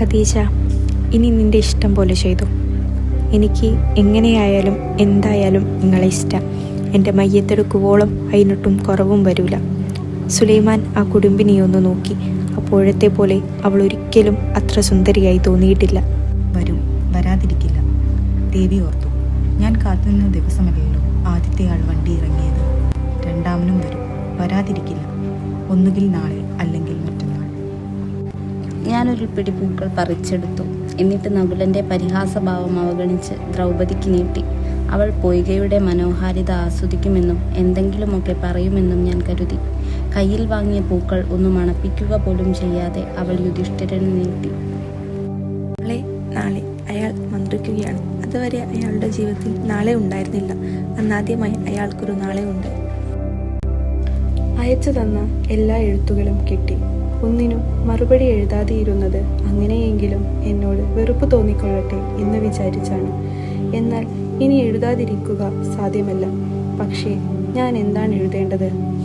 ഖദീജ ഇനി നിന്റെ ഇഷ്ടം പോലെ ചെയ്തു. എനിക്ക് എങ്ങനെയായാലും എന്തായാലും നിങ്ങളെ ഇഷ്ടം. എന്റെ മയ്യത്തെടുക്കുവോളം അതിനൊട്ടും കുറവും വരൂല. സുലൈമാൻ ആ കുടുംബിനെ ഒന്ന് നോക്കി. അപ്പോഴത്തെ പോലെ അവൾ ഒരിക്കലും അത്ര സുന്ദരിയായി തോന്നിയിട്ടില്ല. വരും. വരാതിരിക്കില്ല. ദേവി ഓർത്തു. ഞാൻ കാത്തുനിന്ന ദിവസമല്ലല്ലോ ആദ്യത്തെ ആൾ വണ്ടി ഇറങ്ങിയത് രണ്ടാമനും വരും. വരാതിരിക്കില്ല. ഒന്നുകിൽ നാളെ. ഞാനൊരു പിടി പൂക്കൾ പറിച്ചെടുത്തു. എന്നിട്ട് നകുലന്റെ പരിഹാസഭാവം അവഗണിച്ച് ദ്രൗപദിക്ക് നീട്ടി. അവൾ പൊയ്കയുടെ മനോഹാരിത ആസ്വദിക്കുമെന്നും എന്തെങ്കിലുമൊക്കെ പറയുമെന്നും ഞാൻ കരുതി. കയ്യിൽ വാങ്ങിയ പൂക്കൾ ഒന്ന് മണപ്പിക്കുക പോലും ചെയ്യാതെ അവൾ യുധിഷ്ഠിരന് നീട്ടി. നാളെ നാളെ അയാൾ മന്ത്രിക്കുകയാണ്. അതുവരെ അയാളുടെ ജീവിതത്തിൽ നാളെ ഉണ്ടായിരുന്നില്ല. അന്നാദ്യമായി അയാൾക്കൊരു നാളെ ഉണ്ട് അയച്ചു തന്ന എല്ലാ എഴുത്തുകളും കിട്ടി. ഒന്നിനും മറുപടി എഴുതാതെയിരുന്നത് അങ്ങനെയെങ്കിലും എന്നോട് വെറുപ്പ് തോന്നിക്കൊള്ളട്ടെ എന്ന് വിചാരിച്ചാണ്. എന്നാൽ ഇനി എഴുതാതിരിക്കുക സാധ്യമല്ല. പക്ഷേ ഞാൻ എന്താണ് എഴുതേണ്ടത്?